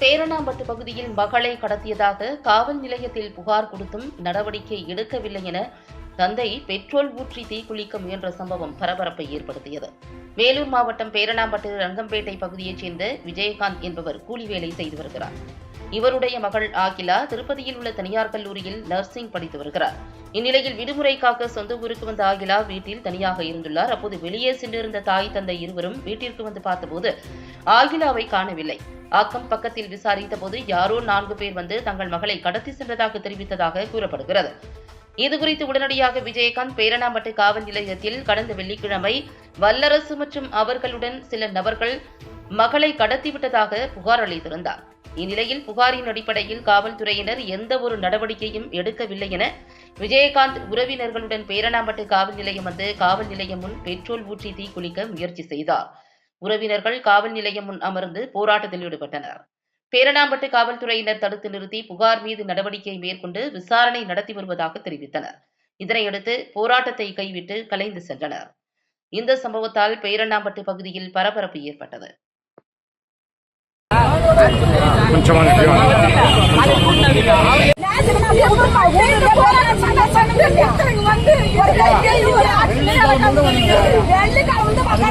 பேரணாம்பட்டு பகுதியில் மகளை கடத்தியதாக காவல் நிலையத்தில் புகார் கொடுத்தும் நடவடிக்கை எடுக்கவில்லை என தந்தை பெட்ரோல் ஊற்றி தீக்குளிக்க முயன்ற சம்பவம் பரபரப்பை ஏற்படுத்தியது. வேலூர் மாவட்டம் பேரணாம்பட்டு ரங்கம்பேட்டை பகுதியைச் சேர்ந்த விஜயகாந்த் என்பவர் கூலி வேலை செய்து வருகிறார். இவருடைய மகள் ஆகிலா திருப்பதியில் உள்ள தனியார் கல்லூரியில் நர்சிங் படித்து வருகிறார். இந்நிலையில் விடுமுறைக்காக சொந்த ஊருக்கு வந்த ஆகிலா வீட்டில் தனியாக இருந்துள்ளார். அப்போது வெளியே சென்றிருந்த தாய் தந்தை இருவரும் வீட்டிற்கு வந்து பார்த்தபோது ஆகிலாவை காணவில்லை. அக்கம் பக்கத்தில் விசாரித்த போது யாரோ நான்கு பேர் வந்து தங்கள் மகளை கடத்தி சென்றதாக தெரிவித்ததாக கூறப்படுகிறது. இதுகுறித்து உடனடியாக விஜயகாந்த் பேரணாம்பட்டு காவல் நிலையத்தில் கடந்த வெள்ளிக்கிழமை வல்லரசு மற்றும் அவர்களுடன் சில நபர்கள் மகளை கடத்திவிட்டதாக புகார் அளித்திருந்தார். இந்நிலையில் புகாரின் அடிப்படையில் காவல்துறையினர் எந்த ஒரு நடவடிக்கையும் எடுக்கவில்லை என விஜயகாந்த் உறவினர்களுடன் பேரணாம்பட்டு காவல் நிலையம் வந்து காவல் நிலையம் முன் பெட்ரோல் ஊற்றி தீக்குளிக்க முயற்சி செய்தார். உறவினர்கள் காவல் நிலையம் முன் அமர்ந்து போராட்டத்தில் ஈடுபட்டனர். பேரணாம்பட்டு காவல்துறையினர் தடுத்து நிறுத்தி புகார் மீது நடவடிக்கை மேற்கொண்டு விசாரணை நடத்தி வருவதாக தெரிவித்தனர். இதனையடுத்து போராட்டத்தை கைவிட்டு கலைந்து சென்றனர். இந்த சம்பவத்தால் பேரணாம்பட்டு பகுதியில் பரபரப்பு ஏற்பட்டது.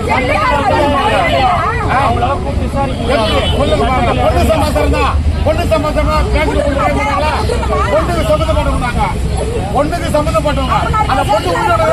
வந்து பொண்ணு சமாச்சாரம் தான் பொண்ணு சம்பந்தமா பொண்ணுக்கு சம்பந்தப்பட்டவங்க பொண்ணுக்கு சம்பந்தப்பட்டவங்க. அந்த பொண்ணு உங்களோட